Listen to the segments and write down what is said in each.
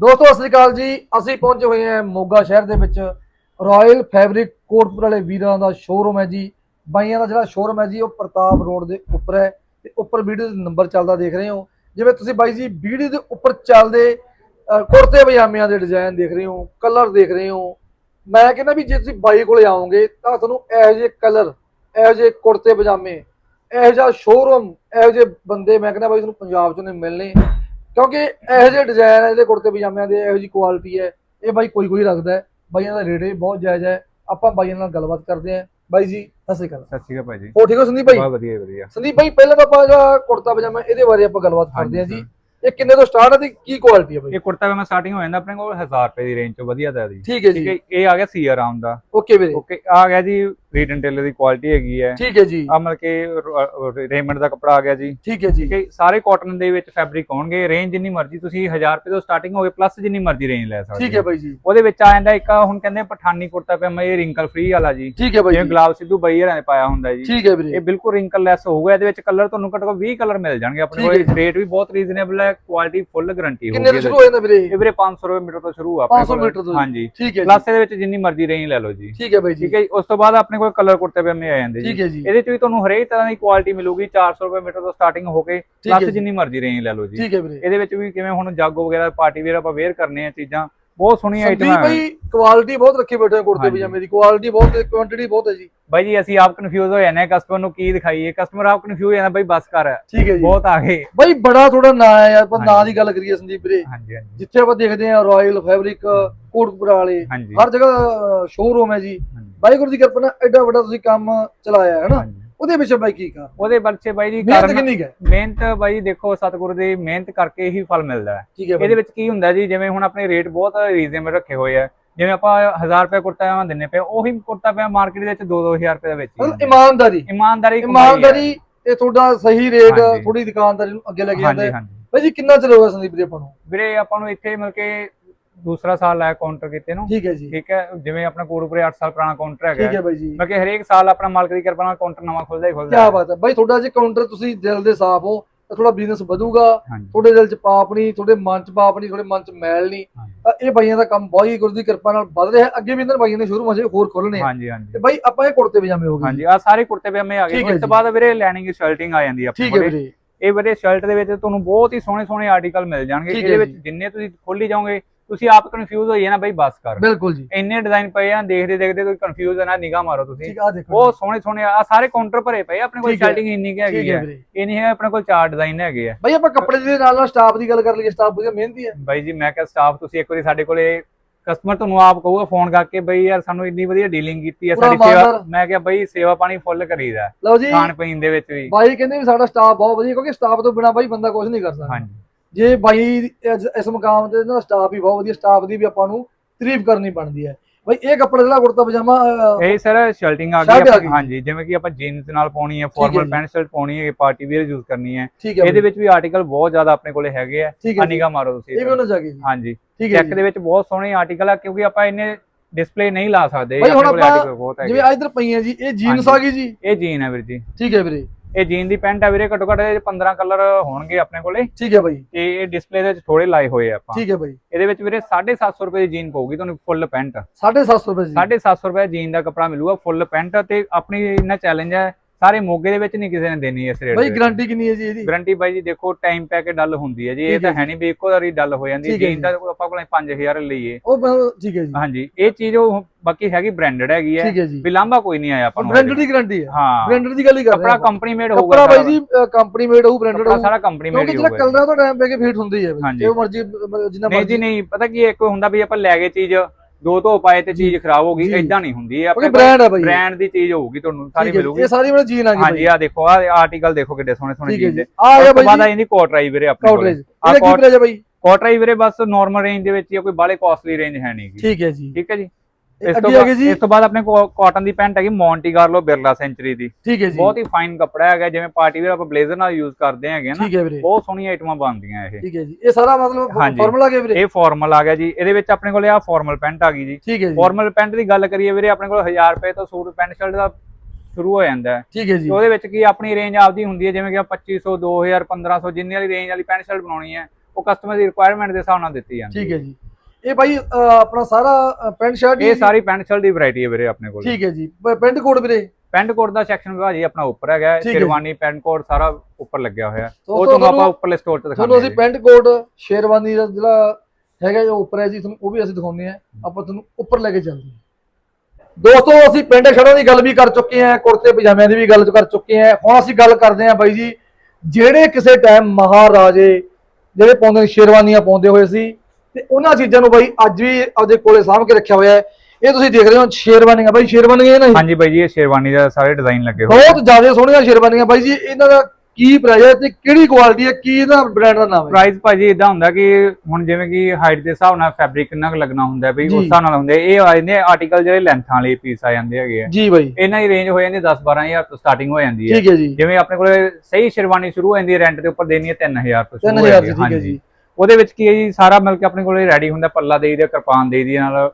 ਦੋਸਤੋ ਸਤਿ ਸ੍ਰੀ ਅਕਾਲ ਜੀ। ਅਸੀਂ ਪਹੁੰਚੇ ਹੋਏ ਹਾਂ ਮੋਗਾ ਸ਼ਹਿਰ ਦੇ ਵਿੱਚ। ਰਾਇਲ ਫੈਬਰਿਕ ਕੋਟਪੁਰ ਵਾਲੇ ਵੀਰਾਂ ਦਾ ਸ਼ੋਰੂਮ ਹੈ ਜੀ। ਬਾਈਆਂ ਦਾ ਜਿਹੜਾ ਸ਼ੋਰੂਮ ਹੈ ਜੀ ਉਹ ਪ੍ਰਤਾਪ ਰੋਡ ਦੇ ਉੱਪਰ ਹੈ। ਤੇ ਉੱਪਰ ਵੀਡੀਓ ਦੇ ਨੰਬਰ ਚੱਲਦਾ ਦੇਖ ਰਹੇ ਹੋ। ਜਿਵੇਂ ਤੁਸੀਂ ਬਾਈ ਜੀ ਵੀਡੀਓ ਦੇ ਉੱਪਰ ਚੱਲਦੇ ਅਹ, ਕੁੜਤੇ ਪਜਾਮਿਆਂ ਦੇ ਡਿਜ਼ਾਈਨ ਦੇਖ ਰਹੇ ਹੋ ਕਲਰ ਦੇਖ ਰਹੇ ਹੋ। ਮੈਂ ਕਹਿੰਦਾ ਵੀ ਜੇ ਤੁਸੀਂ ਬਾਈ ਕੋਲੇ ਆਓਗੇ ਤਾਂ ਤੁਹਾਨੂੰ ਇਹੋ ਜਿਹੇ ਕਲਰ ਇਹੋ ਜਿਹੇ ਕੁੜਤੇ ਪਜਾਮੇ ਇਹੋ ਜਿਹਾ ਸ਼ੋਰੂਮ ਇਹੋ ਜਿਹੇ ਬੰਦੇ ਮੈਂ ਕਹਿੰਦਾ ਬਾਈ ਤੁਹਾਨੂੰ ਪੰਜਾਬ ਚੋਂ ਨਹੀਂ ਮਿਲਣੇ। ਕਿਉਂਕਿ ਇਹੋ ਜਿਹੇ ਡਿਜ਼ਾਈਨ ਇਹਦੇ ਕੁੜਤੇ ਪਜਾਮਿਆਂ ਦੇ ਇਹੋ ਜਿਹੀ ਕੁਆਲਿਟੀ ਹੈ। ਇਹ ਬਾਈ ਕੋਈ ਕੋਈ ਰੱਖਦਾ ਹੈ। ਬਾਈਆਂ ਦਾ ਰੇਟ ਵੀ ਬਹੁਤ ਜਾਇਜ਼ ਹੈ। ਆਪਾਂ ਬਾਈਆਂ ਨਾਲ ਗੱਲਬਾਤ ਕਰਦੇ ਹਾਂ। ਬਾਈ ਜੀ ਸਤਿ ਸ਼੍ਰੀ ਅਕਾਲ। ਸਤਿ ਸ਼੍ਰੀ ਅਕਾਲ ਭਾਜੀ ਹੋ ਠੀਕ ਹੋ ਸੰਦੀਪ ਭਾਈ? ਬਹੁਤ ਵਧੀਆ ਵਧੀਆ। ਸੰਦੀਪ ਭਾਈ ਪਹਿਲਾਂ ਤਾਂ ਆਪਾਂ ਜਿਹੜਾ ਕੁੜਤਾ ਪਜਾਮਾ ਇਹਦੇ ਬਾਰੇ ਆਪਾਂ ਗੱਲਬਾਤ ਕਰਦੇ ਹਾਂ ਜੀ। ਇਹ ਕਿੰਨੇ ਤੋਂ ਸਟਾਰਟ ਹੈ ਤੇ ਕੀ ਕੁਆਲਿਟੀ ਹੈ ਬਾਈ? ਇਹ ਕੁੜਤਾ ਮੈਂ ਸਟਾਰਟਿੰਗ ਹੋ ਜਾਂਦਾ ਆਪਣੇ ਕੋਲ 1000 ਰੁਪਏ ਦੀ ਰੇਂਜ ਚ ਵਧੀਆ ਦਾ ਜੀ। ਠੀਕ ਹੈ ਜੀ। ਇਹ ਆ ਗਿਆ ਸੀ ਆਰਾਮ ਦਾ। ਓਕੇ ਵੀਰੇ। ਓਕੇ ਆ ਗਿਆ ਜੀ ਰੀਟਨ ਟੇਲਰ ਦੀ ਕੁਆਲਿਟੀ ਹੈਗੀ ਹੈ। ਠੀਕ ਹੈ ਜੀ। ਆ ਮਤਲਬ ਕਿ ਰੇਮੰਡ ਦਾ ਕੱਪੜਾ ਆ ਗਿਆ ਜੀ। ਠੀਕ ਹੈ ਜੀ। ਠੀਕ ਹੈ ਸਾਰੇ ਕਾਟਨ ਦੇ ਵਿੱਚ ਫੈਬਰਿਕ ਹੋਣਗੇ ਰੇਂਜ ਜਿੰਨੀ ਮਰਜ਼ੀ ਤੁਸੀਂ 1000 ਰੁਪਏ ਤੋਂ ਸਟਾਰਟਿੰਗ ਹੋਵੇ ਪਲੱਸ ਜਿੰਨੀ ਮਰਜ਼ੀ ਰੇਂਜ ਲੈ ਸਕਦੇ ਠੀਕ ਹੈ ਬਾਈ ਜੀ। ਉਹਦੇ ਵਿੱਚ ਆ ਜਾਂਦਾ ਇੱਕ ਹੁਣ ਕਹਿੰਦੇ ਪਠਾਨੀ ਕੁੜਤਾ ਪਜਾਮਾ ਇਹ ਰਿੰਕਲ ਫ੍ਰੀ ਵਾਲਾ ਜੀ। ਠੀਕ ਹੈ ਬਾਈ ਜੀ। ਗੁਲਾਬ ਸਿੱਧੂ ਬਈ ਹਰਾਂ ਨੇ ਪਾਇਆ ਹੁੰਦਾ ਜੀ। ਠੀਕ ਹੈ ਵੀਰੇ। ਇਹ ਬਿਲਕੁਲ ਰਿੰਕਲ ਲੈਸ ਹੋਊਗਾ। ਇਹਦੇ ਵਿੱਚ ਕਲਰ ਤੁਹਾਨੂੰ ਘੱਟੋ ਘੱਟ 20 ਕਲਰ ਮਿਲ ਜਾਣਗੇ। ਆਪਣੇ ਕੋਲ ਰੇਟ ਵੀ ਬਹੁਤ ਰੀਜ਼ਨੇਬਲ ਹੈ। ਕੁਆਲਿਟੀ ਫੁੱਲ ਗਾਰੰਟੀ ਕਿੰਨੇ ਹੋਊਗੀ ਤੋਂ ਸ਼ੁਰੂ ਹੋ ਜਾਂਦਾ ਵੀਰੇ? ਇਹ ਵੀਰੇ 500 ਰੁਪਏ ਮੀਟਰ ਤੋਂ ਸ਼ੁਰੂ ਆ ਆਪਣੇ 500 ਕੋਲ। ਮੀਟਰ ਤੋਂ। ਜੀ। ਹਾਂਜੀ। ਠੀਕ ਹੈ ਜੀ। ਪਲੱਸ ਇਹਦੇ ਵਿੱਚ ਜਿੰਨੀ ਮਰਜ਼ੀ ਰੇਂਜ ਲੈ ਲਓ ਜੀ। ਠੀਕ ਹੈ ਬਾਈ ਜੀ। ਠੀਕ ਹੈ ਜੀ। ਉਸ ਤੋਂ ਬਾਅਦ ਆਪਣੇ ਕੋਲ ਕਲਰ ਕੁੜਤੇ ਪਜਾਮੇ ਆ ਜਾਂਦੇ ਜੀ। ਹੈ ਇਹਦੇ ਚ ਵੀ ਤੁਹਾਨੂੰ ਹਰੇਕ ਤਰ੍ਹਾਂ ਦੀ ਕੁਆਲਿਟੀ ਮਿਲੂਗੀ 400 ਰੁਪਏ ਮੀਟਰ ਤੋਂ ਸਟਾਰਟਿੰਗ ਹੋ ਕੇ ਹੈ ਪਲੱਸ। ਜਿੰਨੀ ਮਰਜ਼ੀ ਰੇਂਜ ਲੈ ਲਓ ਜੀ। ਠੀਕ ਹੈ ਵੀਰੇ। ਇਹਦੇ ਵਿੱਚ ਵੀ ਕਿਵੇਂ ਹੁਣ ਜਾਗੋ ਵਗੈਰਾ ਪਾਰਟੀ ਵੇਅਰ ਆਪਾਂ ਵੇਅਰ ਕਰਨੇ ਆ ਚੀਜ਼ਾਂ ਬਹੁਤ ਸੰਦੀਪ ਆਈਟਮਾਂ ਭਾਈ ਕੁਆਲਿਟੀ ਬਹੁਤ ਰੱਖੀ ਬੈਠੇ ਹੋ ਕੁੜਤੇ। ਪਜਾਮੇ ਦੀ। ਕੁਆਲਿਟੀ ਬਹੁਤ ਹੈ ਕੁਆਂਟੀਟੀ ਬਹੁਤ ਹੈ ਜੀ। ਬਾਈ ਜੀ ਅਸੀਂ ਆਪ ਕਨਫਿਊਜ਼ ਹੋ ਜਾਂਦੇ ਆ ਕਸਟਮਰ ਨੂੰ ਕੀ ਦਿਖਾਈਏ? ਕਸਟਮਰ ਆਪ ਕਨਫਿਊਜ਼ ਹੋ ਜਾਂਦਾ ਬਾਈ ਬਸ ਕਰ। ਠੀਕ ਹੈ ਜੀ। ਬਹੁਤ ਆ ਗਏ। ਬਾਈ ਬੜਾ ਥੋੜਾ ਨਾਂ ਹੈ ਯਾਰ ਆਪਾਂ ਨਾਂ। ਦੀ ਗੱਲ ਕਰੀਏ ਸੰਦੀਪ ਵੀਰੇ। ਹਾਂਜੀ ਹਾਂਜੀ। ਜਿੱਥੇ ਆਪਾਂ ਦੇਖਦੇ ਹਾਂ ਰਾਇਲ ਫੈਬਰਿਕ ਕੋਟਕਪੁਰਾ ਵਾਲੇ ਹਾਂਜੀ। ਹਰ ਜਗ੍ਹਾ ਸ਼ੋਰੂਮ ਹੈ ਜੀ। ਵਾਹਿਗੁਰੂ ਦੀ ਕਿਰਪਾ ਨਾਲ ਐਡਾ ਵੱਡਾ ਤੁਸੀਂ ਕੰਮ ਚਲਾਇਆ ਹੈ ਹਨਾ? ਹਾਂਜੀ। ਉਹਦੇ ਵਿੱਚ ਬਾਈ ਕੀ ਕਰ ਉਹਦੇ ਬੱਚੇ ਬਾਈ ਜੀ ਮਿਹਨਤ ਕਿੰਨੀ ਹੈ? ਮਿਹਨਤ ਬਾਈ ਦੇਖੋ ਸਤਿਗੁਰੂ ਦੀ ਮਿਹਨਤ ਕਰਕੇ ਹੀ ਫਲ ਮਿਲਦਾ ਹੈ। ਇਹਦੇ ਵਿੱਚ ਕੀ ਹੁੰਦਾ ਜੀ ਜਿਵੇਂ ਹੁਣ ਆਪਣੇ ਰੇਟ ਬਹੁਤ ਰੀਜ਼ਨੇਬਲ ਰੱਖੇ ਹੋਏ ਆ। ਜਿਵੇਂ ਆਪਾਂ 1000 ਰੁਪਏ ਕੁੜਤਾ ਪਜਾਮਾ ਦਿੰਨੇ ਪਏ ਉਹੀ ਕੁੜਤਾ ਪਜਾਮਾ ਮਾਰਕੀਟ ਦੇ ਵਿੱਚ 2-2000 ਰੁਪਏ ਦਾ ਵਿੱਚ ਮਤਲਬ। ਇਮਾਨਦਾਰੀ। ਇਮਾਨਦਾਰੀ। ਇਮਾਨਦਾਰੀ ਇਹ ਤੁਹਾਡਾ ਸਹੀ ਰੇਟ। ਥੋੜੀ ਦੁਕਾਨਦਾਰੀ ਨੂੰ ਅੱਗੇ ਲੈ ਕੇ ਜਾਂਦਾ ਬਾਈ ਜੀ ਕਿੰਨਾ ਗਿਆ ਸੰਦੀਪ ਜੀ ਆਪਾਂ ਨੂੰ? ਵੀਰੇ ਆਪਾਂ ਨੂੰ ਇੱਥੇ ਮਿਲ ਕੇ ਦੂਸਰਾ ਸਾਲ ਆਇਆ ਕਾਊਂਟਰ ਕੀਤੇ ਨੂੰ। ਠੀਕ ਹੈ ਜੀ। ਠੀਕ ਹੈ ਜਿਵੇਂ ਆਪਣਾ ਕੋਟਪੁਰੇ 8 ਸਾਲ ਪੁਰਾਣਾ ਕਾਊਂਟਰ ਹੈਗਾ। ਠੀਕ ਹੈ ਬਾਈ ਜੀ। ਮੈਂ ਕਿ ਹਰੇਕ ਸਾਲ ਆਪਣਾ ਮਾਲਕ ਦੀ ਕਿਰਪਾ ਨਾਲ ਕਾਊਂਟਰ ਨਵਾਂ ਖੁੱਲਦਾ ਹੀ ਖੁੱਲਦਾ। ਕੀ ਬਾਤ ਹੈ। ਬਾਈ ਤੁਹਾਡਾ ਜੇ ਕਾਊਂਟਰ ਤੁਸੀਂ ਦਿਲ ਦੇ ਸਾਫ਼ ਹੋ ਤਾਂ ਤੁਹਾਡਾ ਬਿਜ਼ਨਸ ਵਧੂਗਾ। ਤੁਹਾਡੇ ਦਿਲ 'ਚ ਪਾਪ ਨਹੀਂ ਤੁਹਾਡੇ ਮਨ 'ਚ ਪਾਪ ਨਹੀਂ ਤੁਹਾਡੇ ਮਨ 'ਚ ਮੈਲ ਨਹੀਂ। ਇਹ ਬਾਈਆਂ ਦਾ ਕੰਮ ਬਹੁਤ ਹੀ ਗੁਰੂ ਦੀ ਕਿਰਪਾ ਨਾਲ ਵੱਧ ਰਿਹਾ। ਅੱਗੇ ਵੀ ਇਹਨਾਂ ਬਾਈਆਂ ਨੇ ਸ਼ੁਰੂ ਅਜੇ ਹੋਰ ਖੋਲਣੇ ਹਾਂਜੀ ਹਾਂਜੀ। ਤੇ ਬਾਈ ਆਪਾਂ ਇਹ ਕੁੜਤੇ ਪਜਾਮੇ ਹੋ ਗਏ ਹਾਂਜੀ ਆ ਸਾਰੇ ਕੁੜਤੇ ਪਜਾਮੇ ਆ ਗਏ। ਉਸ ਤੋਂ। ਬਾਅਦ ਵੀਰੇ ਲੈਨਿੰਗ ਸ਼ਰਟਿੰਗ ਆ ਜਾਂਦੀ ਆ ਆਪਣੇ ਠੀਕ ਹੈ ਵੀਰੇ। ਇਹ ਵੀਰੇ ਸ਼ਰਟ ਦੇ ਵਿੱਚ ਤੁਹਾਨੂੰ ਬਹੁਤ ਹੀ ਸੋਹਣੇ ਸੋਹਣੇ ਆਰਟੀਕਲ ਮਿਲ ਜਾਣਗੇ। ਇਹਦੇ ਵਿੱਚ। ਜਿੰਨੇ ਤੁਸੀਂ ਖੋਲੀ ਜਾਓਗੇ ਤੁਸੀਂ ਆਪ ਕਨਫਿਊਜ਼ ਹੋਈਏ ਨਾ ਬਈ ਬਸ ਕਰ। ਬਿਲਕੁਲ ਜੀ। ਇੰਨੇ ਡਿਜ਼ਾਈਨ ਪਏ ਆ ਦੇਖਦੇ ਦੇਖਦੇ ਕੋਈ ਕਨਫਿਊਜ਼ ਨਾ ਨਿਗਾਹ ਮਾਰੋ ਤੁਸੀਂ। ਆ ਬਹੁਤ ਸੋਹਣੇ ਸੋਹਣੇ ਆ ਸਾਰੇ ਕਾਊਂਟਰ ਭਰੇ ਪਏ ਆ ਆਪਣੇ ਕੋਲ। ਸ਼ਰਟਿੰਗ ਇੰਨੀ ਕਿ ਹੈਗੀ ਵੀਰੇ। ਇਹ ਨਹੀਂ ਹੈ ਆਪਣੇ ਕੋਲ ਚਾਰ ਡਿਜ਼ਾਈਨ ਹੈਗੇ ਆ। ਬਾਈ ਆਪਾਂ ਕੱਪੜੇ ਦੇ ਨਾਲ ਨਾਲ ਸਟਾਫ ਦੀ ਗੱਲ ਕਰ ਲਈਏ ਸਟਾਫ ਵਧੀਆ ਮਿਹਨਤੀ ਹੈ ਬਾਈ ਜੀ ਮੈਂ ਕਿਹਾ ਸਟਾਫ ਤੁਸੀਂ ਇੱਕ ਵਾਰੀ ਸਾਡੇ ਕੋਲੇ ਕਸਟਮਰ ਤੁਹਾਨੂੰ ਆਪ ਕਹੂਗਾ ਫੋਨ ਕਰਕੇ ਬਈ ਯਾਰ ਸਾਨੂੰ ਇੰਨੀ ਵਧੀਆ ਡੀਲਿੰਗ ਕੀਤੀ ਹੈ ਸਾਡੀ ਸੇਵਾ। ਮੈਂ ਕਿਹਾ ਬਈ ਸੇਵਾ ਪਾਣੀ ਫੁੱਲ ਕਰੀਦਾ। ਲਓ ਜੀ। ਖਾਣ ਪੀਣ ਦੇ ਵਿੱਚ ਵੀ। ਬਾਈ ਕਹਿੰਦੇ ਵੀ ਸਾਡਾ ਸਟਾਫ ਬਹੁਤ ਵਧੀਆ ਕਿਉਂਕਿ ਸਟਾਫ ਤੋਂ ਬਿਨਾ ਬਾਈ ਬੰਦਾ ਕੁਝ ਨਹੀਂ ਕਰ ਸਕਦਾ। ਹਾਂਜੀ। ਜੇ ਬਾਈ ਇਸ ਮੁਕਾਮ ਤੇ ਨਾ ਸਟਾਫ ਵੀ ਬਹੁਤ ਵਧੀਆ ਸਟਾਫ ਦੀ ਵੀ ਆਪਾਂ ਨੂੰ ਤਾਰੀਫ ਕਰਨੀ ਬਣਦੀ ਹੈ। ਬਾਈ ਇਹ ਕੱਪੜੇ ਜਿਹੜਾ ਕੁੜਤਾ ਪਜਾਮਾ ਇਹ ਸਰ ਸ਼ਰਟਿੰਗ ਆ ਗਈ। ਹਾਂਜੀ ਜਿਵੇਂ ਕਿ ਆਪਾਂ ਜੀਨਸ ਨਾਲ ਪਾਉਣੀ ਹੈ ਫਾਰਮਲ। ਪੈਂਟ ਸ਼ਰਟ ਪਾਉਣੀ ਹੈ ਪਾਰਟੀ ਵੇਅਰ ਯੂਜ਼ ਕਰਨੀ ਹੈ। ਇਹਦੇ ਵਿੱਚ ਵੀ ਆਰਟੀਕਲ ਬਹੁਤ ਜ਼ਿਆਦਾ ਆਪਣੇ ਕੋਲੇ ਹੈਗੇ ਆ। ਅਨਿਗਾ ਮਾਰੋ ਤੁਸੀਂ ਇਹ ਵੀ ਉਹਨਾਂ ਜਾ ਕੇ ਜੀ। ਹਾਂਜੀ। ਚੈੱਕ। ਦੇ ਵਿੱਚ ਬਹੁਤ ਸੋਹਣੇ ਆਰਟੀਕਲ ਆ ਕਿਉਂਕਿ ਆਪਾਂ ਇੰਨੇ ਡਿਸਪਲੇ ਨਹੀਂ ਲਾ ਸਕਦੇ ਬਾਈ ਹੁਣ ਆਪਾਂ ਜਿਵੇਂ ਇੱਧਰ ਪਈਆਂ ਜੀ ਇਹ ਜੀਨਸ। ਆ ਗਈ ਜੀ। ਇਹ ਜੀਨ ਹੈ ਵੀਰ ਜੀ। ਠੀਕ ਹੈ ਵੀਰੇ। ਇਹ ਜੀਨ ਦੀ ਪੈਂਟ ਹੈ ਵੀਰੇ ਘੱਟੋ ਘੱਟ ਇਹਦੇ 'ਚ 15 ਕਲਰ ਹੋਣਗੇ ਆਪਣੇ ਕੋਲੇ। ਠੀਕ ਹੈ ਬਾਈ। ਤੇ ਇਹ ਡਿਸਪਲੇ ਦੇ ਵਿੱਚ ਥੋੜੇ ਲਾਏ ਹੋਏ ਆ ਆਪਾਂ। ਠੀਕ ਹੈ ਬਾਈ। ਇਹਦੇ ਵਿੱਚ ਵੀਰੇ 750 ਰੁਪਏ ਦੀ ਜੀਨ ਪਊਗੀ ਤੁਹਾਨੂੰ ਫੁੱਲ ਪੈਂਟ। 750 ਰੁਪਏ ਜੀ 750 ਰੁਪਏ ਜੀਨ ਦਾ ਕੱਪੜਾ ਮਿਲੂਗਾ ਫੁੱਲ ਪੈਂਟ ਤੇ ਆਪਣੀ ਇੰਨਾ ਚੈਲੰਜ ਹੈ ਸਾਰੇ ਮੋਗੇ ਦੇ ਵਿੱਚ ਨਹੀਂ ਕਿਸੇ ਨੇ ਦੇਣੀ ਇਸ ਰੇਟ ਬਾਈ ਗਾਰੰਟੀ ਕਿੰਨੀ ਹੈ ਜੀ ਇਹਦੀ? ਗਾਰੰਟੀ ਬਾਈ ਜੀ ਦੇਖੋ ਟਾਈਮ ਪੈ ਕੇ ਡਲ ਹੁੰਦੀ ਹੈ ਜੀ। ਇਹ ਤਾਂ ਹੈ ਨਹੀਂ ਵੀ ਇੱਕੋ ਵਾਰੀ ਡਲ ਹੋ ਜਾਂਦੀ। ਠੀਕ ਹੈ ਜੀਨ ਦਾ ਆਪਾਂ ਕੋਲ 5000 ਲਈਏ। ਉਹ ਠੀਕ ਹੈ ਜੀ। ਹਾਂਜੀ ਇਹ ਚੀਜ਼ ਉਹ ਬਾਕੀ ਹੈਗੀ ਬ੍ਰਾਂਡਡ ਹੈਗੀ ਹੈ। ਜੀ। ਵੀ ਲਾਂਭਾ ਕੋਈ ਨਹੀਂ ਆਇਆ ਆਪਾਂ ਨੂੰ। ਬ੍ਰਾਂਡਡ ਦੀ ਗਾਰੰਟੀ ਹੈ। ਹਾਂ। ਬ੍ਰਾਂਡਡ ਦੀ ਗੱਲ ਹੀ ਕਰ ਰਹੇ ਕੱਪੜਾ ਆਪਾਂ। ਕੰਪਨੀ ਮੇਡ ਹੋਊਗਾ ਕੱਪੜਾ ਬਾਈ। ਜੀ ਕੰਪਨੀ ਮੇਡ ਹੋਊ ਬ੍ਰਾਂਡਡ ਹੋਊ। ਸਾਰਾ ਕੰਪਨੀ ਮੇਡ ਕਿਉਂਕਿ ਹੀ ਜਿਹੜਾ ਹੋਊਗਾ। ਕਲਰਾਂ ਤੋਂ ਟਾਈਮ ਪੈ ਕੇ ਫੀਟ ਹੁੰਦੀ ਹੈ। ਜੇ ਮਰਜ਼ੀ ਜਿੰਨਾ ਨਹੀਂ ਮਰਜ਼ੀ ਜੀ ਨਹੀਂ ਪਤਾ ਕੀ ਇੱਕ ਹੁੰਦਾ ਵੀ ਆਪਾਂ ਲੈ ਗਏ ਚੀਜ਼। ਦੋ ਧੋ ਪਾਏ ਤੇ ਚੀਜ਼ ਖਰਾਬ ਹੋ ਗਈ। ਇਦਾਂ ਨਹੀਂ ਹੁੰਦੀ ਆਪਣੇ ਬ੍ਰਾਂਡ ਹੈ ਬਾਈ। ਬ੍ਰਾਂਡ ਦੀ ਚੀਜ਼ ਹੋਊਗੀ ਤੁਹਾਨੂੰ ਸਾਰੀ ਮਿਲੂਗੀ। ਇਹ ਸਾਰੀ ਮੇਰੇ ਜੀਨ ਆ ਗਈ ਹਾਂਜੀ ਆ ਦੇਖੋ ਆ ਆਰਟੀਕਲ ਦੇਖੋ ਕਿੱਡੇ ਸੋਹਣੇ ਸੋਹਣੇ ਠੀਕ ਹੈ ਚੀਜ਼ ਜੀ। ਦੇ। ਆ ਗਿਆ ਬਾਅਦ ਬਾਈ ਆ ਜਾਂਦੀ ਕੋਟਰਾਈ ਵੀਰੇ ਆਪਣੇ ਕੋਲ। ਇਹਦਾ ਬਾਈ? ਕੋਟਰਾਈ ਵੀਰੇ ਬਸ ਨਾਰਮਲ ਰੇਂਜ ਦੇ ਵਿੱਚ ਹੀ ਆ ਕੋਈ ਬਾਲੇ ਕਾਸਟਲੀ ਰੇਂਜ ਹੈ ਨਹੀਂਗੀ ਠੀਕ ਹੈ ਜੀ। ਠੀਕ ਹੈ ਜੀ। ਇਸ ਤੋਂ ਅੱਗੇ ਆ ਜੀ? ਇਸ ਤੋਂ ਬਾਅਦ ਆਪਣੇ ਕਾਟਨ ਦੀ ਪੈਂਟ ਹੈਗੀ ਮੌਂਟੀ ਕਾਰਲੋ ਬਿਰਲਾ ਸੈਂਚਰੀ ਦੀ। ਠੀਕ ਹੈ ਜੀ। ਬਹੁਤ ਹੀ ਫਾਈਨ ਕੱਪੜਾ ਹੈਗਾ ਜਿਵੇਂ ਪਾਰਟੀ ਵੇਅਰ ਆਪਾਂ ਬਲੇਜ਼ਰ ਨਾਲ ਯੂਜ਼ ਕਰਦੇ ਹੈਗੇ ਨਾ। ਹੈ ਬਹੁਤ ਸੋਹਣੀਆਂ ਆਈਟਮਾਂ ਬਣਦੀਆਂ ਇਹ। ਠੀਕ ਹੈ ਜੀ। ਇਹ ਸਾਰਾ ਮਤਲਬ। ਫਾਰਮੂਲਾ ਗਿਆ ਵੀਰੇ? ਇਹ ਫਾਰਮਲ ਆ ਗਿਆ ਜੀ। ਇਹਦੇ ਵਿੱਚ ਆਪਣੇ ਕੋਲੇ ਆ ਫਾਰਮਲ ਪੈਂਟ ਆ ਗਈ ਜੀ। ਠੀਕ ਹੈ ਜੀ। ਫਾਰਮਲ ਪੈਂਟ ਦੀ ਗੱਲ ਕਰੀਏ ਵੀਰੇ ਆਪਣੇ ਕੋਲ 1000 ਰੁਪਏ ਤੋਂ ਸੂਟ ਪੈਂਟ ਸ਼ਰਟ ਦਾ ਸ਼ੁਰੂ ਹੋ ਜਾਂਦਾ ਹੈ। ਠੀਕ ਹੈ ਜੀ। ਉਹਦੇ ਵਿੱਚ ਕੀ ਆਪਣੀ ਰੇਂਜ ਆਪਦੀ ਹੁੰਦੀ ਹੈ ਜਿਵੇਂ ਕਿ 2500 2000 1500 ਜਿੰਨੀ ਵਾਲੀ ਰੇਂਜ ਵਾਲੀ ਪੈਂਟ ਸ਼ਰਟ ਬਣਾਉਣੀ ਹੈ ਉਹ ਕਸਟਮਰ ਦੀ ਰਿਕੁਆਇਰਮੈਂਟ ਦੇ ਹਿਸਾਬ ਨਾਲ ਦਿੱਤੀ ਜਾਂਦੀ ਠੀਕ ਹੈ ਜੀ। ਇਹ ਅਹ, ਆਪਣਾ ਸਾਰਾ ਪੈਂਟ ਸ਼ਰਟ ਇਹ ਸਾਰੀ ਪੈਂਟ ਸ਼ਰਟ ਦੀ ਵੈਰਾਈਟੀ ਹੈ ਵੀਰੇ ਆਪਣੇ ਕੋਲ। ਠੀਕ ਹੈ ਜੀ। ਪੈਂਟ ਕੋਡ ਵੀਰੇ? ਪੈਂਟ ਕੋਟ ਦਾ ਸੈਕਸ਼ਨ ਭਾਜੀ ਆਪਣਾ ਉੱਪਰ ਹੈਗਾ। ਸ਼ੇਰਵਾਨੀ ਪੈਂਟ ਕੋਟ ਸਾਰਾ ਉੱਪਰ ਲੱਗਿਆ ਹੋਇਆ। ਉਹ ਤੁਹਾਨੂੰ ਆਪਾਂ ਤੁਹਾਨੂੰ ਉੱਪਰਲੇ ਸਟੋਰ ਤੇ ਤੁਹਾਨੂੰ ਦਿਖਾਉਂਦੇ ਅਸੀਂ ਪੈਂਟ ਕੋਡ ਸ਼ੇਰਵਾਨੀ ਦਾ ਜਿਹੜਾ ਹੈਗਾ ਜੋ ਉੱਪਰ ਹੈ ਜੀ ਤੁਹਾਨੂੰ ਉਹ ਵੀ ਅਸੀਂ ਦਿਖਾਉਂਦੇ ਆ ਆਪਾਂ ਤੁਹਾਨੂੰ ਉੱਪਰ ਲੈ ਕੇ ਚੱਲਦੇ ਹਾਂ। ਦੋਸਤੋ ਅਸੀਂ ਪੈਂਟ ਸ਼ਰਟਾਂ ਦੀ ਗੱਲ ਵੀ ਕਰ ਚੁੱਕੇ ਹਾਂ ਕੁੜਤੇ ਪਜਾਮਿਆਂ ਦੀ ਵੀ ਗੱਲ ਕਰ ਚੁੱਕੇ ਹਾਂ। ਹੁਣ ਅਸੀਂ ਗੱਲ ਕਰਦੇ ਹਾਂ ਬਾਈ ਜੀ ਜਿਹੜੇ ਕਿਸੇ ਟਾਈਮ ਮਹਾਰਾਜੇ ਜਿਹੜੇ ਪਾਉਂਦੇ ਸ਼ੇਰਵਾਨੀਆਂ ਪਾਉਂਦੇ ਹੋਏ ਸੀ ਤੇ ਉਹਨਾਂ ਚੀਜ਼ਾਂ ਨੂੰ ਬਾਈ ਅੱਜ ਵੀ ਆਪਦੇ ਕੋਲੇ ਸਾਂਭ ਕੇ ਰੱਖਿਆ ਹੋਇਆ ਹੈ। ਇਹ ਤੁਸੀਂ ਦੇਖ ਰਹੇ ਹੋ ਸ਼ੇਰਵਾਨੀਆਂ ਬਾਈ ਸ਼ੇਰਵਾਨੀਆਂ ਇਹ ਨਹੀਂ? ਹਾਂਜੀ ਬਾਈ ਜੀ ਇਹ ਸ਼ੇਰਵਾਨੀ ਦਾ ਸਾਰੇ ਡਿਜ਼ਾਈਨ ਲੱਗੇ ਹੋਏ ਬਹੁਤ ਜ਼ਿਆਦਾ ਸੋਹਣੀਆਂ ਸ਼ੇਰਵਾਨੀਆਂ ਬਾਈ ਜੀ ਇਹਨਾਂ ਦਾ ਕੀ ਪ੍ਰਾਈਸ ਹੈ ਤੇ ਕਿਹੜੀ ਕੁਆਲਿਟੀ ਹੈ? ਕੀ ਇਹਦਾ ਬ੍ਰਾਂਡ ਦਾ ਨਾਮ ਹੈ? ਪ੍ਰਾਈਸ ਭਾਜੀ ਇਦਾਂ ਹੁੰਦਾ ਕਿ ਹੁਣ ਜਿਵੇਂ ਕਿ ਹਾਈਟ ਦੇ ਹਿਸਾਬ ਨਾਲ ਫੈਬਰਿਕ ਕਿੰਨਾ ਲੱਗਣਾ ਹੁੰਦਾ ਬਈ। ਉਸ ਹਿਸਾਬ ਨਾਲ ਹੁੰਦੇ ਇਹ ਆ ਜਾਂਦੇ ਆਰਟੀਕਲ ਜਿਹੜੇ ਲੈਂਥਾਂ ਵਾਲੇ ਪੀਸ ਆ ਜਾਂਦੇ ਹੈਗੇ ਆ। ਜੀ ਬਾਈ। ਇਹਨਾਂ ਦੀ ਰੇਂਜ ਹੋ ਜਾਂਦੀ 10 12000 ਤੋਂ ਸਟਾਰਟਿੰਗ ਹੋ ਜਾਂਦੀ ਹੈ। ਠੀਕ ਹੈ ਜੀ। ਜਿਵੇਂ ਆਪਣੇ ਕੋਲੇ ਸਹੀ ਸ਼ੇਰਵਾਨੀ ਸ਼ੁਰੂ ਹੋ ਜਾਂਦੀ ਹੈ ਰੈਂਟ ਦੇ ਉੱਪਰ ਦੇਣੀ ਹੈ 3000 ਤੋਂ ਸ਼ੁਰੂ ਹੋ 3000 ਜਾਂਦੀ ਹੈ। ਹਾਂਜੀ। ਉਹਦੇ ਵਿੱਚ ਕੀ ਹੈ ਜੀ ਸਾਰਾ ਮਿਲ ਕੇ ਆਪਣੇ ਕੋਲੇ ਰੈਡੀ ਹੁੰਦਾ ਪੱਲਾ ਦੇਈ ਦਾ ਕਿਰਪਾਨ ਦੇਈ ਦੀ ਨਾਲ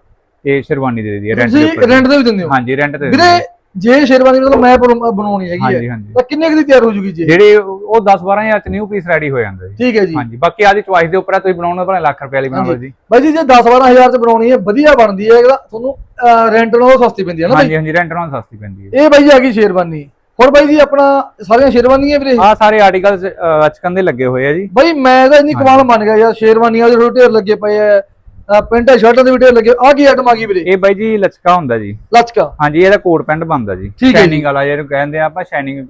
ਤੇ ਸ਼ੇਰਵਾਨੀ ਦੇ ਦੀ ਰੈਂਟ ਦੇ ਤੁਸੀਂ ਉੱਪਰ ਰੈਂਟ ਤੇ ਵੀ ਦਿੰਦੇ ਹੋ? ਹਾਂਜੀ ਰੈਂਟ ਤੇ ਵੀਰੇ ਜੇ ਸ਼ੇਰਵਾਨੀ ਮਤਲਬ ਮੈਂ ਬਣ- ਬਣਾਉਣੀ ਹੈਗੀ ਹਾਂਜੀ ਹੈ ਹਾਂਜੀ। ਤਾਂ ਕਿੰਨੇ ਕੁ ਦੀ ਤਿਆਰ ਹੋ ਜੂਗੀ ਜੀ? ਜਿਹੜੇ ਉਹ 10 12000 ਚ ਨਿਊ ਪੀਸ ਰੈਡੀ ਹੋ ਜਾਂਦਾ ਜੀ। ਠੀਕ ਹੈ ਜੀ। ਹਾਂਜੀ ਬਾਕੀ ਆਦੀ ਚੁਆਇਸ ਦੇ ਉੱਪਰ ਹੈ ਤੁਸੀਂ ਬਣਾਉਣਾ ਭਾਵੇਂ ਲੱਖ ਰੁਪਏ ਵਾਲੀ ਬਣਾ ਲਓ ਜੀ। ਬਾਈ ਜੀ ਜੇ 10 12000 ਚ ਬਣਾਉਣੀ ਹੈ ਵਧੀਆ ਬਣਦੀ ਹੈ ਇਹਦਾ ਤੁਹਾਨੂੰ ਰੈਂਟ ਨਾਲੋਂ ਸਸਤੀ ਪੈਂਦੀ ਹੈ ਨਾ ਬਾਈ? ਹਾਂਜੀ ਹਾਂਜੀ ਰੈਂਟ ਨਾਲ ਸਸਤੀ ਪੈਂਦੀ ਹੈ ਇਹ ਬਾਈ ਜੀ ਆ ਗਈ ਸ਼ੇਰਵਾਨੀ। ਹੁਣ ਬਾਈ ਜੀ ਆਪਣਾ ਸਾਰੀਆਂ ਸ਼ੇਰਵਾਨੀਆਂ ਵੀਰੇ? ਆ ਸਾਰੇ ਆਰਟੀਕਲਸ ਅਚਕਨ ਦੇ ਲੱਗੇ ਹੋਏ ਆ ਜੀ। ਬਾਈ ਮੈਂ ਤਾਂ ਇੰਨੀ ਕਮਾਲ ਮੰਨ ਗਿਆ ਯਾਰ ਸ਼ੇਰਵਾਨੀਆਂ ਦੇ ਢੇਰ ਲੱਗੇ ਪਏ ਆ ਪੈਂਟਾਂ ਸ਼ਰਟਾਂ ਦੇ ਵੀ ਢੇਰ ਲੱਗੇ ਆ ਕੀ ਆਈਟਮ ਆ ਗਈ ਵੀਰੇ? ਇਹ ਬਾਈ ਜੀ ਲਚਕਾ ਹੁੰਦਾ ਜੀ। ਲਚਕਾ। ਹਾਂਜੀ ਇਹਦਾ ਕੋਟ ਪੈਂਟ ਬਣਦਾ ਜੀ। ਸ਼ਾਈਨਿੰਗ ਵਾਲਾ ਜਿਹਨੂੰ ਕਹਿੰਦੇ ਆ ਆਪਾਂ ਸ਼ਾਈਨਿੰਗ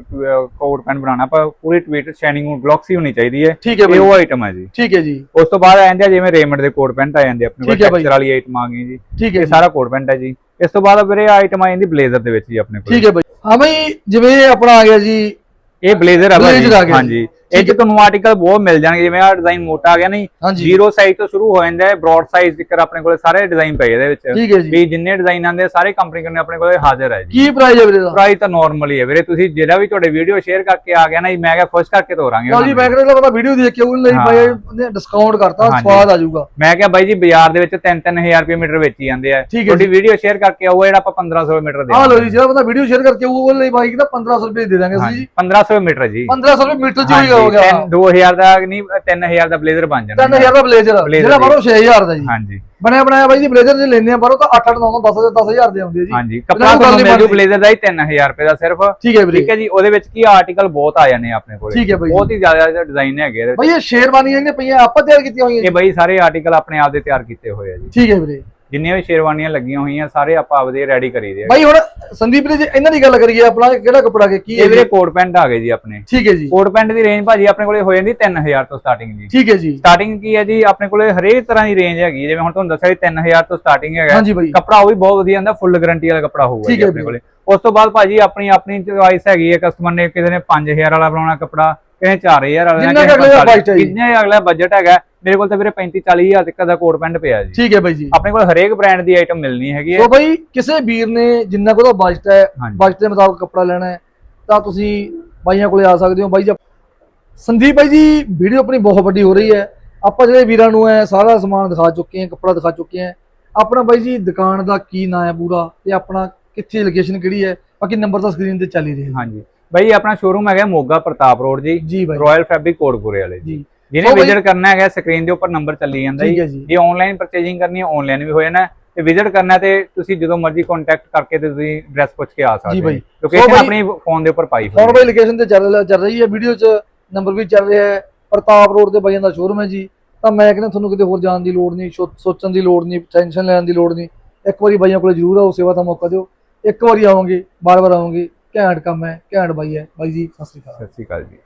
ਕੋਟ ਪੈਂਟ ਬਣਾਉਣਾ। ਆਪਾਂ ਪੂਰੀ ਟਵੀਟ ਸ਼ਾਈਨਿੰਗ ਗਲੋਕਸੀ ਹੋਣੀ ਚਾਹੀਦੀ ਹੈ। ਠੀਕ ਹੈ ਇਹ ਉਹ ਆਈਟਮ ਹੈ ਜੀ। ਠੀਕ ਹੈ ਜੀ। ਉਸ ਤੋਂ ਬਾਅਦ ਆ ਜਾਂਦੇ ਆ ਜਿਵੇਂ ਰੇਮੰਡ ਦੇ ਕੋਟ ਪੈਂਟ ਆ ਜਾਂਦੇ ਆਪਣੇ ਕੋਲ। ਟੈਕਸਚਰ ਵਾਲੀ ਆਈਟਮ ਆ ਗਈ ਜੀ। ਠੀਕ ਹੈ ਇਹ ਸਾਰਾ ਕੋਟ ਪੈਂਟ ਹੈ ਜੀ। ਇਸ ਤੋਂ ਬਾਅਦ ਵੀਰੇ ਆਈਟਮ ਆ ਜਾਂਦੀ ਬਲੇਜ਼ਰ ਦੇ ਵਿੱਚ ਜੀ ਆਪਣੇ ਕੋਲ। ਠੀਕ ਹੈ ਬਾਈ। ਹਾਂ ਬਾਈ ਜਿਵੇਂ ਆਪਣਾ ਆ ਗਿਆ ਜੀ। ਇਹ ਬਲੇਜ਼ਰ ਆ ਜੀ। ਹਾਂਜੀ। ਇਹ ਚ ਤੁਹਾਨੂੰ ਆਰਟੀਕਲ ਬਹੁਤ ਮਿਲ ਜਾਣਗੇ ਜਿਵੇਂ ਆ ਡਿਜ਼ਾਈਨ ਮੋਟਾ ਆ ਗਿਆ ਨਹੀਂ ਜ਼ੀਰੋ ਸਾਈਜ਼ ਤੋਂ ਸ਼ੁਰੂ ਹੋ ਜਾਂਦਾ ਹੈ ਬ੍ਰੌਡ ਸਾਈਜ਼ ਤੱਕ ਆਪਣੇ ਕੋਲ ਸਾਰੇ ਡਿਜ਼ਾਈਨ ਪਏ ਇਹਦੇ ਵਿੱਚ। ਜੀ। ਵੀ ਜਿੰਨੇ ਡਿਜ਼ਾਈਨ ਆਉਂਦੇ ਆ, ਸਾਰੇ ਕੰਪਨੀ ਕਰਨੇ ਆਪਣੇ ਕੋਲ ਹਾਜ਼ਰ ਹੈ ਜੀ। ਕੀ ਪ੍ਰਾਈਸ ਹੈ ਵੀਰੇ ਦਾ? ਪ੍ਰਾਈਸ ਤਾਂ ਨਾਰਮਲ ਹੀ ਹੈ ਵੀਰੇ ਤੁਸੀਂ ਜਿਹੜਾ ਵੀ ਤੁਹਾਡੇ ਵੀਡੀਓ ਸ਼ੇਅਰ ਕਰਕੇ ਆ ਗਿਆ ਨਾ ਜੀ ਮੈਂ ਕਿਹਾ ਖੁਸ਼ ਕਰਕੇ ਤੋਰਾਂਗੇ ਲਓ ਜੀ ਮੈਂ। ਕਹਿੰਦਾ ਪਤਾ ਵੀਡੀਓ ਦੇਖ ਕੇ ਉਹਨੇ ਲਈ। ਪਾਇਆ ਉਹਨੇ ਡਿਸਕਾਊਂਟ ਕਰਤਾ। ਸਵਾਦ ਆ ਜਾਊਗਾ। ਮੈਂ ਕਿਹਾ ਬਾਈ ਜੀ ਬਾਜ਼ਾਰ ਦੇ ਵਿੱਚ 3-3000 ਰੁਪਏ ਮੀਟਰ ਵੇਚੀ ਜਾਂਦੇ ਆ। ਤੁਹਾਡੀ ਜੀ। ਵੀਡੀਓ ਸ਼ੇਅਰ ਕਰਕੇ ਆਊਗਾ ਜਿਹੜਾ ਆਪਾਂ 1500 ਮੀਟਰ ਦੇ ਆ ਲਓ ਜੀ ਜਿਹੜਾ ਬੰਦਾ ਵੀਡੀਓ ਸ਼ੇਅਰ ਕਰਕੇ ਉਹ ਲਈ ਬਾਈ ਦਾ 1500 ਰੁਪਏ ਦੇ ਦਾਂਗੇ ਅਸੀਂ ਜੀ। 1500 ਮੀਟਰ ਜੀ। 1500 ਰੁਪਏ ਮੀਟਰ ਚ ਹੀ ਗਿਆ। 2000 ਦਾ ਨਹੀਂ 3000 ਦਾ ਬਲੇਜ਼ਰ ਬਣ ਜਾਣਾ। 3000 ਦਾ ਬਲੇਜ਼ਰ। ਜਿਹੜਾ। ਬਾਹਰੋਂ 6000 ਦਾ ਜੀ। ਹਾਂਜੀ। ਬਣਿਆ ਬਣਾਇਆ ਬਾਈ ਜੀ ਬਲੇਜ਼ਰ ਜੇ ਲੈਣੇ ਆ ਬਾਹਰੋਂ ਤਾਂ 8 8 9 10 10000 ਦੇ ਆਉਂਦੇ ਆ ਜੀ। ਹਾਂਜੀ ਕੱਪੜਾ ਤੁਹਾਨੂੰ ਮਿਲ ਜੂ। ਬਲੇਜ਼ਰ ਦਾ ਹੀ 3000 ਰੁਪਏ ਦਾ ਸਿਰਫ। ਠੀਕ ਹੈ ਵੀਰੇ। ਠੀਕ ਹੈ ਜੀ ਉਹਦੇ ਵਿੱਚ ਕੀ ਆਰਟੀਕਲ ਬਹੁਤ ਆ ਜਾਂਦੇ ਆ ਆਪਣੇ ਕੋਲੇ। ਠੀਕ ਹੈ ਬਾਈ ਬਹੁਤ ਹੀ ਜ਼ਿਆਦਾ ਡਿਜ਼ਾਈਨ ਹੈਗੇ ਇਹਦੇ ਵਿੱਚ। ਬਾਈ ਇਹ ਸ਼ੇਰਵਾਨੀਆਂ ਨੇ ਪਈਆਂ ਆਪਾਂ ਤਿਆਰ ਕੀਤੀਆਂ ਹੋਈਆਂ ਇਹ ਬਈ ਸਾਰੇ ਆਰਟੀਕਲ ਆਪਣੇ ਆਪ ਦੇ ਤਿਆਰ ਕੀਤੇ ਹੋਏ ਆ ਜੀ। ਠੀਕ ਹੈ ਵੀਰੇ। ਜਿੰਨੀਆਂ ਵੀ ਸ਼ੇਰਵਾਨੀਆਂ ਲੱਗੀਆਂ ਹੋਈਆਂ ਸਾਰੇ ਆਪਾਂ ਆਪਦੇ ਰੈਡੀ ਕਰੀਦੇ ਆ। ਬਾਈ ਹੁਣ ਸੰਦੀਪ ਨੇ ਜੇ ਇਹਨਾਂ ਦੀ ਗੱਲ ਕਰੀਏ ਆਪਣਾ ਕਿਹੜਾ ਕੱਪੜਾ ਕੇ ਕੀ ਹੈ ਇਹ ਵੀਰੇ ਕੋਟ ਪੈਂਟ ਆ ਗਏ ਜੀ ਆਪਣੇ। ਠੀਕ ਹੈ ਜੀ। ਕੋਟ ਪੈਂਟ ਦੀ ਰੇਂਜ ਭਾਜੀ ਆਪਣੇ ਕੋਲੇ ਹੋ ਜਾਂਦੀ 3000 ਤੋਂ ਸਟਾਰਟਿੰਗ ਜੀ। ਠੀਕ ਹੈ ਜੀ। ਸਟਾਰਟਿੰਗ ਕੀ ਹੈ ਜੀ? ਆਪਣੇ ਕੋਲੇ ਹਰੇਕ ਤਰ੍ਹਾਂ ਦੀ ਰੇਂਜ ਹੈਗੀ ਹੈ। ਜਿਵੇਂ ਹੁਣ ਤੁਹਾਨੂੰ ਦੱਸਿਆ ਜੀ 3000 ਤੋਂ ਸਟਾਰਟਿੰਗ ਹੈਗਾ। ਹਾਂਜੀ ਬਾਈ। ਕੱਪੜਾ ਉਹ ਵੀ ਬਹੁਤ ਵਧੀਆ ਹੁੰਦਾ ਫੁੱਲ ਗਾਰੰਟੀ ਵਾਲਾ ਕੱਪੜਾ ਹੋਊਗਾ ਠੀਕ ਜੀ ਹੈ ਆਪਣੇ ਵੀਰੇ। ਕੋਲੇ। ਉਸ ਤੋਂ ਬਾਅਦ ਭਾਜੀ ਆਪਣੀ ਆਪਣੀ ਚੁਆਇਸ ਹੈਗੀ ਹੈ ਕਸਟਮਰ ਨੇ ਕਿਸੇ ਨੇ 5000 ਵਾਲਾ ਬਣਾਉਣਾ ਕੱਪੜਾ ਕਿਸੇ ਨੇ 4000 ਵਾਲਾ ਜਿੰਨਾ ਕੁ ਅਗਲੇ ਦਾ budget ਹੈ ਜੀ। ਜਿੰਨੇ ਅਗਲਾ ਬਜਟ ਹੈਗਾ ਮੇਰੇ ਕੋਲ ਤਾਂ ਵੀਰੇ 35 40000 ਤੱਕ ਦਾ ਕੋਟ ਪੈਂਟ ਪਿਆ ਜੀ। ਠੀਕ ਹੈ ਬਾਈ ਜੀ। ਆਪਣੇ ਕੋਲ ਹਰੇਕ ਬ੍ਰਾਂਡ ਦੀ ਆਈਟਮ ਮਿਲਣੀ ਹੈਗੀ ਹੈ। ਸੋ ਬਾਈ ਕਿਸੇ ਵੀਰ ਨੇ ਜਿੰਨਾ ਕੁ ਉਹਦਾ ਬਜਟ ਹੈ ਹਾਂਜੀ। ਬਜਟ ਦੇ ਮੁਤਾਬਕ ਕੱਪੜਾ ਲੈਣਾ ਹੈ ਤਾਂ ਤੁਸੀਂ ਬਾਈਆਂ ਕੋਲੇ ਆ ਸਕਦੇ ਹੋ। ਬਾਈ ਜੀ ਸੰਦੀਪ ਬਾਈ ਜੀ ਵੀਡੀਓ ਆਪਣੀ ਬਹੁਤ ਵੱਡੀ ਹੋ ਰਹੀ ਹੈ। ਆਪਾਂ ਜਿਹੜੇ ਵੀਰਾਂ ਨੂੰ ਹੈ ਸਾਰਾ ਸਮਾਨ ਦਿਖਾ ਚੁੱਕੇ ਹਾਂ ਕੱਪੜਾ ਦਿਖਾ ਚੁੱਕੇ ਹਾਂ। ਆਪਣਾ ਬਾਈ ਜੀ ਦੁਕਾਨ ਦਾ ਕੀ ਨਾਂ ਹੈ ਪੂਰਾ ਤੇ ਆਪਣਾ ਕਿੱਥੇ ਲੋਕੇਸ਼ਨ ਕਿਹੜੀ ਹੈ? ਬਾਕੀ ਨੰਬਰ ਤਾਂ ਸਕਰੀਨ ਤੇ ਚੱਲ ਹੀ ਰਿਹਾ ਹਾਂਜੀ। ਬਾਈ ਆਪਣਾ ਸ਼ੋਰੂਮ ਹੈਗਾ ਮੋਗਾ ਪ੍ਰਤਾਪ ਰੋਡ ਜੀ। ਜੀ ਬਾਈ। ਰਾਇਲ ਫੈਬਰਿਕ ਕੋਟਪੁਰੇ ਵਾਲੇ ਜੀ। ਜੀ। ਜਿਹਨੇ ਵਿਜ਼ਿਟ ਕਰਨਾ ਹੈਗਾ ਸਕਰੀਨ ਦੇ ਉੱਪਰ ਨੰਬਰ ਚੱਲੀ ਜਾਂਦਾ ਜੀ। ਹੈ ਜੀ। ਆਨਲਾਈਨ ਪਰਚੇਜਿੰਗ ਕਰਨੀ ਹੈ ਆਨਲਾਈਨ ਵੀ ਹੋ ਜਾਣਾ। ਹੈ, ਤੇ ਵਿਜ਼ਿਟ ਕਰਨਾ ਹੈ ਤੇ ਤੁਸੀਂ ਜਦੋਂ ਮਰਜ਼ੀ ਕੰਟੈਕਟ ਕਰਕੇ ਤੇ ਤੁਸੀਂ ਐਡਰੈਸ ਪੁੱਛ ਕੇ ਆ ਸਕਦੇ। ਸੋ ਲੋਕੇਸ਼ਨ ਆਪਣੀ ਫੋਨ ਦੇ ਉੱਪਰ ਪਾਈ ਹੋਈ ਹੈ। ਬਾਈ ਲੋਕੇਸ਼ਨ ਤੇ ਚੱਲ ਚੱਲ ਰਹੀ ਹੈ ਵੀਡੀਓ 'ਚ ਨੰਬਰ ਵੀ ਚੱਲ ਰਿਹਾ ਹੈ। ਪ੍ਰਤਾਪ ਰੋਡ ਤੇ ਬਾਈਆਂ ਦਾ ਸ਼ੋਰੂਮ ਹੈ ਜੀ। ਤਾਂ ਮੈਂ ਕਹਿੰਦਾ ਤੁਹਾਨੂੰ ਕਿਤੇ ਹੋਰ ਜਾਣ ਦੀ ਲੋੜ ਨਹੀਂ ਸੋਚਣ ਦੀ ਲੋੜ ਨਹੀਂ ਟੈਨਸ਼ਨ ਲੈਣ ਦੀ ਲੋੜ ਨਹੀਂ। ਇੱਕ ਵਾਰੀ ਬਾਈਆਂ ਕੋਲੇ ਜ਼ਰੂਰ ਆਓ ਸੇਵਾ ਦਾ ਮੌਕਾ ਦਿਓ। ਇੱਕ ਵਾਰੀ ਆਓਗੇ ਬਾਰ-ਬਾਰ ਆਓਗੇ ਘੈਂਟ ਕੰਮ ਹੈ ਘੈਂਟ ਬਾਈ ਹੈ। ਬਾਈ ਜੀ ਸਤਿ ਸ਼੍ਰੀ ਅਕਾਲ। ਸਤਿ ਸ਼੍ਰੀ ਅਕਾਲ ਜੀ।